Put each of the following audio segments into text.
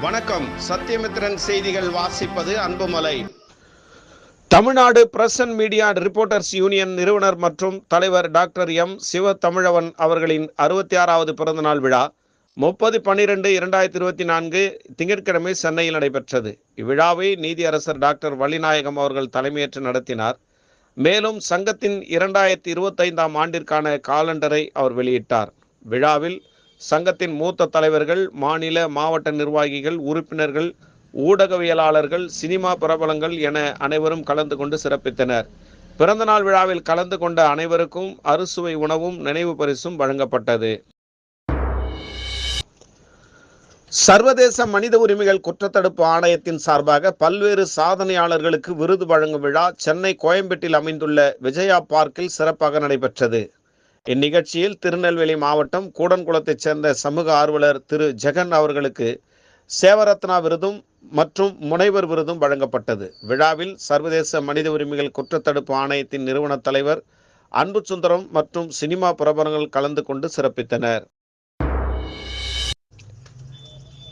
வணக்கம். சத்தியமித்திரன் செய்திகள் வாசிப்பது Anbumalai. Tamil Nadu press and media reporters union நிறுவனர் மற்றும் தலைவர் டாக்டர் எம். சிவ தமிழவன் அவர்களின் அறுபத்தி ஆறாவது பிறந்தநாள் விழா முப்பது பன்னிரெண்டு இரண்டாயிரத்தி இருபத்தி நான்கு திங்கட்கிழமை சென்னையில் நடைபெற்றது. இவ்விழாவை நீதியரசர் டாக்டர் வள்ளிநாயகம் அவர்கள் தலைமையேற்று நடத்தினார். மேலும் சங்கத்தின் இரண்டாயிரத்தி இருபத்தைந்தாம் ஆண்டிற்கான காலண்டரை அவர் வெளியிட்டார். விழாவில் சங்கத்தின் மூத்த தலைவர்கள் மாநில மாவட்ட நிர்வாகிகள் உறுப்பினர்கள் ஊடகவியலாளர்கள் சினிமா பிரபலங்கள் என அனைவரும் கலந்து கொண்டு சிறப்பித்தனர். பிறந்தநாள் விழாவில் கலந்து கொண்ட அனைவருக்கும் அறுசுவை உணவும் நினைவு பரிசும் வழங்கப்பட்டது. சர்வதேச மனித உரிமைகள் குற்றத்தடுப்பு ஆணையத்தின் சார்பாக பல்வேறு சாதனையாளர்களுக்கு விருது வழங்கும் விழா சென்னை கோயம்பேட்டில் அமைந்துள்ள விஜயா பார்க்கில் சிறப்பாக நடைபெற்றது. இந்நிகழ்ச்சியில் திருநெல்வேலி மாவட்டம் கூடன்குளத்தைச் சேர்ந்த சமூக ஆர்வலர் திரு ஜெகன் அவர்களுக்கு சேவரத்னா விருதும் மற்றும் முனைவர் விருதும் வழங்கப்பட்டது. விழாவில் சர்வதேச மனித உரிமைகள் குற்றத்தடுப்பு ஆணையத்தின் நிறுவன தலைவர் அன்பு சுந்தரம் மற்றும் சினிமா பிரபலங்கள் கலந்து கொண்டு சிறப்பித்தனர்.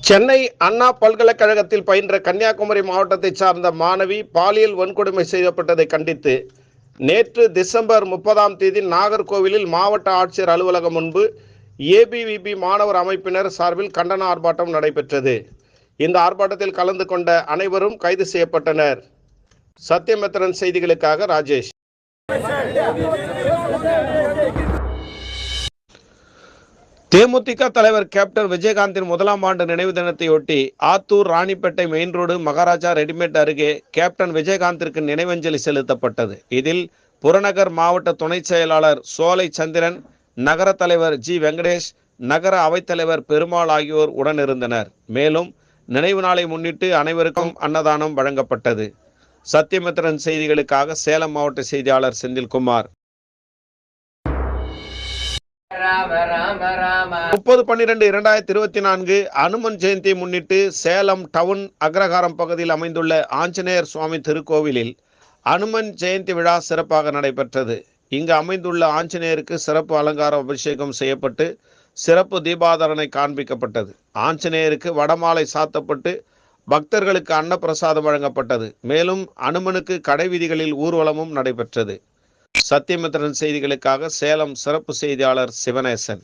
சென்னை அண்ணா பல்கலைக்கழகத்தில் பயின்ற கன்னியாகுமரி மாவட்டத்தைச் சார்ந்த மாணவி பாலியல் வன்கொடுமை செய்யப்பட்டதை கண்டித்து நேற்று டிசம்பர் முப்பதாம் தேதி நாகர்கோவிலில் மாவட்ட ஆட்சியர் அலுவலகம் முன்பு ஏபிவிபி மாணவர் அமைப்பினர் சார்பில் கண்டன ஆர்ப்பாட்டம் நடைபெற்றது. இந்த ஆர்ப்பாட்டத்தில் கலந்து கொண்ட அனைவரும் கைது செய்யப்பட்டனர். சத்யமித்திரன் செய்திகளுக்காக ராஜேஷ். தேமுதிக தலைவர் கேப்டன் விஜயகாந்தின் முதலாம் ஆண்டு நினைவு தினத்தையொட்டி Attur Ranipet main road Maharaja readymade அருகே கேப்டன் விஜயகாந்திற்கு நினைவஞ்சலி செலுத்தப்பட்டது. இதில் புறநகர் மாவட்ட துணை செயலாளர் சோலை சந்திரன் நகர தலைவர் ஜி வெங்கடேஷ் நகர அவைத்தலைவர் பெருமாள் ஆகியோர் உடனிருந்தனர். மேலும் நினைவு நாளை முன்னிட்டு அனைவருக்கும் அன்னதானம் வழங்கப்பட்டது. சத்தியமித்திரன் செய்திகளுக்காக சேலம் மாவட்ட செய்தியாளர் செந்தில்குமார். முப்பது பன்னிரெண்டு இரண்டாயிரத்தி இருபத்தி நான்கு அனுமன் ஜெயந்தியை முன்னிட்டு சேலம் டவுன் அக்ரஹாரம் பகுதியில் அமைந்துள்ள ஆஞ்சநேயர் சுவாமி திருக்கோவிலில் அனுமன் ஜெயந்தி விழா சிறப்பாக நடைபெற்றது. இங்கு அமைந்துள்ள ஆஞ்சநேயருக்கு சிறப்பு அலங்கார அபிஷேகம் செய்யப்பட்டு சிறப்பு தீபாதரனை காண்பிக்கப்பட்டது. ஆஞ்சநேயருக்கு வடமாலை சாத்தப்பட்டு பக்தர்களுக்கு அன்னப்பிரசாதம் வழங்கப்பட்டது. மேலும் அனுமனுக்கு கடை வீதிகளில் ஊர்வலமும் நடைபெற்றது. சத்தியமித்திரன் செய்திகளுக்காக சேலம் சிறப்பு செய்தியாளர் சிவனேசன்.